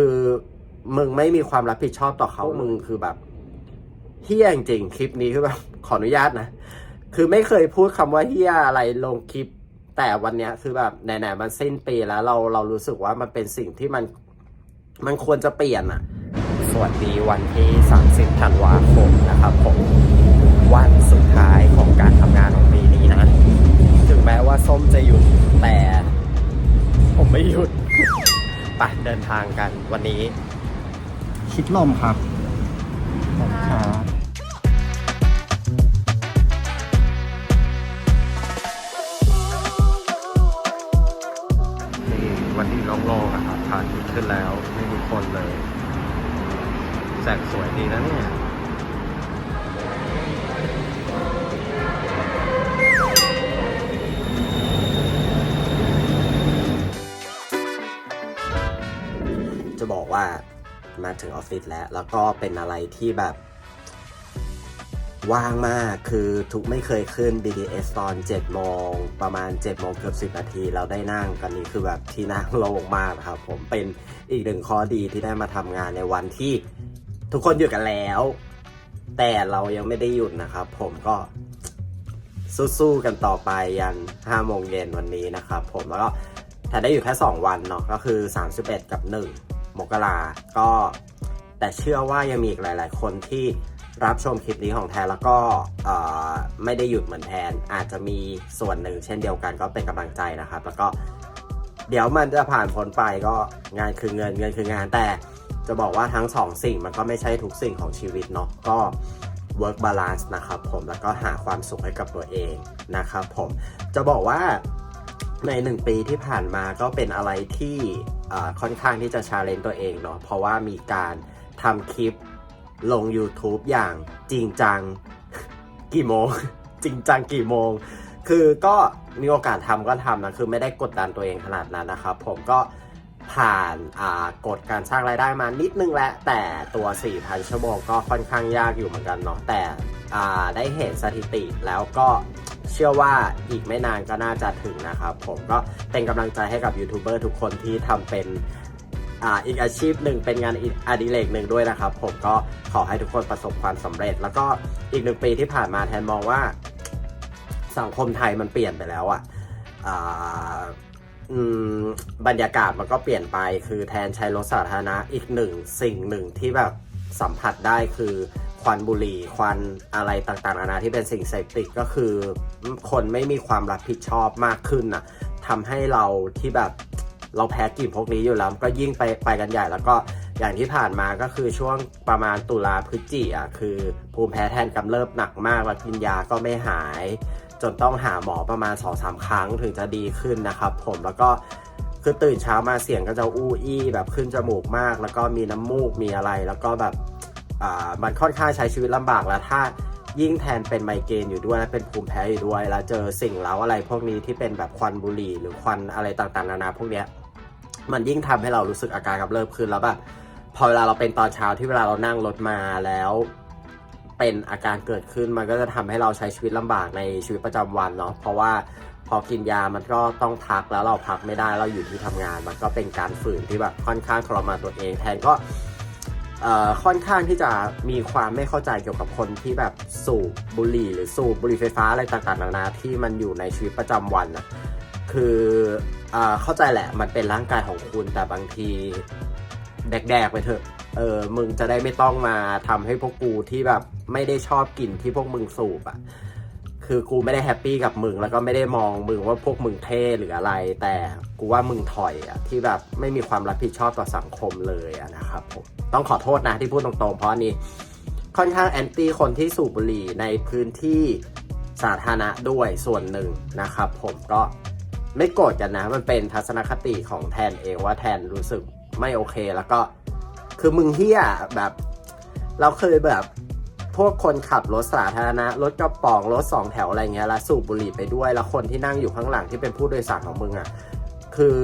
คือมึงไม่มีความรับผิดชอบต่อเขามึงคือแบบเฮี้ยจริงๆคลิปนี้คือแบบขออนุญาตนะ คือไม่เคยพูดคำว่าเฮี้ยอะไรลงคลิป แต่วันเนี้ยคือแบบไหนๆมันสิ้นปีแล้วเราเรารู้สึกว่ามันเป็นสิ่งที่มัน มันควรจะเปลี่ยนอะ สวัสดีวันที่ 30 ธันวาคมนะครับผมวันสุดท้ายของการทำงานของปีนี้นะ ถึงแม้ว่าส้มจะหยุดแต่ ผมไม่หยุด ไปเดินทางกันวันนี้ ชิดลมครับขอบคุณครับนี่วันที่โล่งๆอะครับพระอาทิตย์ขึ้นแล้ว ไม่มีคนเลย แสงสวยดีนะเนี่ย มาถึงออฟฟิศแล้ว แล้วก็เป็นอะไรที่แบบ ว่างมากคือทุกไม่เคยขึ้น BTS ตอน7โมงประมาณ7โมงเกือบ10 นาที เราได้นั่งกันนี้คือแบบที่นั่งโล่งมากนะครับ ผมเป็นอีกหนึ่งข้อดีที่ได้มาทำงานในวันที่ทุกคนหยุดกันแล้ว แต่เรายังไม่ได้หยุดนะครับ ผมก็สู้ๆกันต่อไปยัน5โมงเย็นวันนี้นะครับ ผมแล้วก็ถ้าได้อยู่แค่ 2 วันเนาะก็คือ 31 กับ 1 มกราก็แต่เชื่อว่ายังมีอีกหลาย ๆ คนที่รับชมคลิปนี้ของแทนแล้วก็ไม่ได้หยุดเหมือนแทน อาจจะมีส่วนหนึ่งเช่นเดียวกันก็เป็นกำลังใจนะครับ แล้วก็เดี๋ยวมันจะผ่านพ้นไปก็งานคือเงินเงินคืองานแต่จะบอกว่าทั้งสองสิ่งมันก็ไม่ใช่ทุกสิ่งของชีวิตเนาะก็ work balance นะครับผมแล้วก็หาความสุขให้กับตัวเองนะครับผมจะบอกว่าในหนึ่งปีที่ผ่านมาก็เป็นอะไรที่ ค่อนข้างที่จะชาเลนจ์ตัวเองเนาะเพราะว่ามีการทำคลิปลง YouTube อย่างจริงจังกี่โมง จริงจังกี่โมง คือก็มีโอกาสทำก็ทำนะ คือไม่ได้กดดันตัวเองขนาดนั้นนะครับ ผมก็ผ่านกฎการสร้างรายได้มานิดนึงแหละแต่ตัว 4,000 ชั่วโมงก็ค่อนข้างยากอยู่เหมือนกันเนาะแต่ได้เห็นสถิติแล้วก็ เชื่อว่าอีกไม่นานก็น่าจะถึงนะครับ ผมก็เป็นกำลังใจให้กับยูทูบเบอร์ทุกคนที่ทำเป็นอ่าอีกอาชีพหนึ่งเป็นงานอดิเรกหนึ่งด้วยนะครับ ผมก็ขอให้ทุกคนประสบความสำเร็จ แล้วก็อีกหนึ่งปีที่ผ่านมาแทนมองว่า สังคมไทยมันเปลี่ยนไปแล้วอะอะบรรยากาศมันก็เปลี่ยนไปคือแทนใช้รถสาธารณะอีกหนึ่งสิ่งหนึ่งที่แบบสัมผัสได้คือ ควันบุหรี่ควันอะไรต่างๆนานาที่เป็นสิ่งเสพติดก็คือ คนไม่มีความรับผิดชอบมากขึ้นน่ะทำให้เราที่แบบเราแพ้กลิ่นพวกนี้อยู่แล้วก็ยิ่งไปไปกันใหญ่แล้วก็อย่างที่ผ่านมาก็คือช่วงประมาณตุลาพฤศจิอะคือ ภูมิแพ้แทนกำเริบหนักมากแล้วกินยาก็ไม่หาย จนต้องหาหมอประมาณ2อสาครั้งถึงจะดีขึ้นนะครับ ผมแล้วก็คือตื่นเช้ามาเสียงก็จะอู้อี้แบบขึ้นจมูกมาก แล้วก็มีน้ำมูกมีอะไร แล้วก็แบบ มันค่อนข้างใช้ชีวิตลำบากแล้วถ้ายิ่งแทนเป็นไมเกรนอยู่ด้วยและเป็นภูมิแพ้อยู่ด้วย แล้วเจอสิ่งเล้าอะไรพวกนี้ที่เป็นแบบควันบุหรี่หรือควันอะไรต่างๆนานาพวกเนี้ยมันยิ่งทำให้เรารู้สึกอาการกำเริบขึ้นแล้วแบบพอเวลาเราเป็นตอนเช้าที่เวลาเรานั่งรถมาแล้วเป็นอาการเกิดขึ้นมันก็จะทำให้เราใช้ชีวิตลำบากในชีวิตประจำวันเนาะเพราะว่าพอกินยามันก็ต้องพักแล้วเราพักไม่ได้เราอยู่ที่ทำงาน มันก็เป็นการฝืนที่แบบค่อนข้างทรมานตัวเองแทนก็ ค่อนข้างที่จะมีความไม่เข้าใจเกี่ยวกับคนที่แบบสูบบุหรี่หรือสูบบุหรี่ไฟฟ้าอะไรต่างๆนานาที่มันอยู่ในชีวิตประจำวันนะคือเอ่อเข้าใจแหละมันเป็นร่างกายของคุณแต่บางทีแดกๆไปเถอะเออมึงจะได้ไม่ต้องมาทำให้พวกกูที่แบบไม่ได้ชอบกลิ่นที่พวกมึงสูบอะ่ะ คือกูไม่ได้แฮปปี้กับมึง แล้วก็ไม่ได้มองมึงว่าพวกมึงเท่หรืออะไร แต่กูว่ามึงถอยอะที่แบบไม่มีความรับผิดชอบต่อสังคมเลยอะนะครับผมต้องขอโทษนะที่พูดตรงๆ เพราะนนี้ค่อนข้างแอนตี้คนที่สูบบุหรี่ในพื้นที่สาธารณะด้วยส่วนหนึ่งนะครับผมก็ไม่โกรธกันนะ มันเป็นทัศนคติของแทนเองว่าแทนรู้สึกไม่โอเคแล้วก็ คือมึงเฮี้ยแบบ เราเคยแบบ พวกคนขับรถสาธารณะรถกระป๋องรถสองแถวอะไรเงี้ยแล้วสูบบุหรี่ไปด้วยแล้วคนที่นั่งอยู่ข้างหลังที่เป็นผู้โดยสารของมึงอะ่ะคือ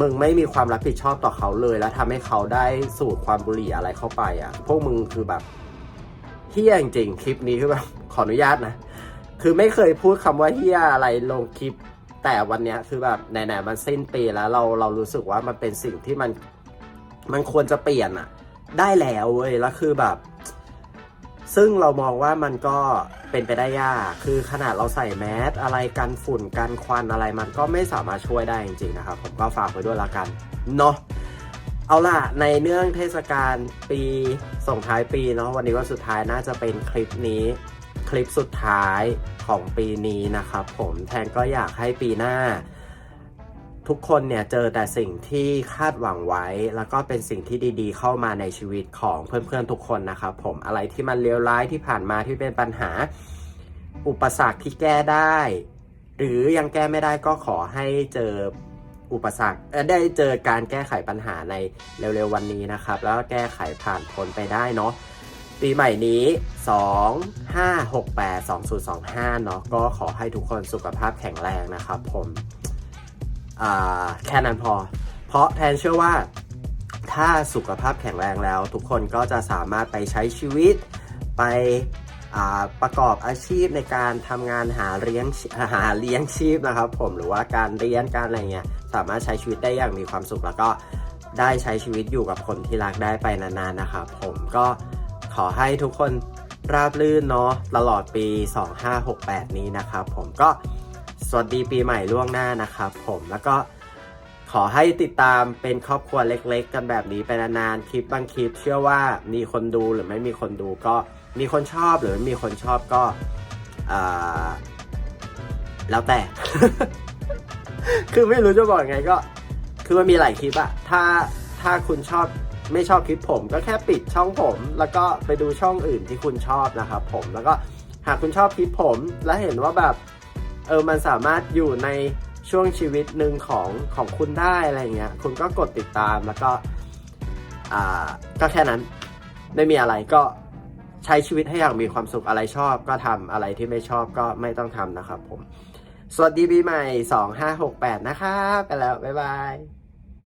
มึงไม่มีความรับผิดชอบต่อเขาเลย แล้วทำให้เขาได้สูดความบุหรี่อะไรเข้าไปอะ่ะ พวกมึงคือแบบเฮี้ยจริงคลิปนี้คือแบบขออนุญาตนะ คือไม่เคยพูดคำว่าเฮี้ยอะไรลงคลิป แต่วันเนี้ยคือแบบไหนๆมันสิ้นปีแล้วเราเรารู้สึกว่ามันเป็นสิ่งที่มัน มันควรจะเปลี่ยนอะ ได้แล้วเว้ยแล้วคือแบบ ซึ่งเรามองว่ามันก็เป็นไปได้ยาก คือขนาดเราใส่แมสอะไรกันฝุ่นกันควันอะไรมันก็ไม่สามารถช่วยได้จริงๆนะครับ ผมก็ฝากไว้ด้วยละกัน เนาะเอาล่ะ ในเนื่องเทศกาลปีส่งท้ายปีเนาะวันนี้วันสุดท้ายน่าจะเป็นคลิปนี้ คลิปสุดท้ายของปีนี้นะครับผมแทนก็อยากให้ปีหน้า ทุกคนเนี่ยเจอแต่สิ่งที่คาดหวังไว้ แล้วก็เป็นสิ่งที่ดีๆ เข้ามาในชีวิตของเพื่อนๆทุกคนนะครับผมอะไรที่มันเลวร้ายที่ผ่านมาที่เป็นปัญหา อุปสรรคที่แก้ได้ หรือยังแก้ไม่ได้ก็ขอให้เจออุปสรรคได้เจอการแก้ไขปัญหาในเร็วๆวันนี้นะครับ แล้วแก้ไขผ่านพ้นไปได้เนาะปีใหม่นี้ 2 5 6 8 2 0 2 5 เนาะก็ขอให้ทุกคนสุขภาพแข็งแรงนะครับผม แค่นั้นพอ เพราะแทนเชื่อว่าถ้าสุขภาพแข็งแรงแล้ว ทุกคนก็จะสามารถไปใช้ชีวิตไปประกอบอาชีพในการทำงานหาเลี้ยงหาเลี้ยงชีพนะครับ ผมหรือว่าการเรียนการอะไรเงี้ยสามารถใช้ชีวิตได้อย่างมีความสุข แล้วก็ได้ใช้ชีวิตอยู่กับคนที่รักได้ไปนานๆนะครับผมก็ขอให้ทุกคนราบรื่นเนาะตลอดปี 2568 นี้นะครับผมก็ สวัสดีปีใหม่ล่วงหน้านะครับผมแล้วก็ขอให้ติดตามเป็นครอบครัวเล็ก ๆ กันแบบนี้ไปนานๆคลิปบางคลิป เชื่อว่ามีคนดูหรือไม่มีคนดูก็มีคนชอบหรือไม่มีคนชอบก็อ่าแล้วแต่ คือไม่รู้จะบอกยังไงก็ คือมันมีหลายคลิปอะถ้าถ้าคุณชอบไม่ชอบคลิปผม ก็แค่ปิดช่องผม แล้วก็ไปดูช่องอื่นที่คุณชอบนะครับผมแล้วก็หากคุณชอบคลิปผม และเห็นว่าแบบ เออมันสามารถอยู่ในช่วงชีวิตหนึ่งของของคุณได้อะไรเงี้ยคุณก็กดติดตามแล้วก็อ่าก็แค่นั้นไม่มีอะไรก็ใช้ชีวิตให้อย่างมีความสุขอะไรชอบก็ทำอะไรที่ไม่ชอบก็ไม่ต้องทำนะครับผม สวัสดีปีใหม่ 2568 นะครับไปแล้ว บ๊ายบาย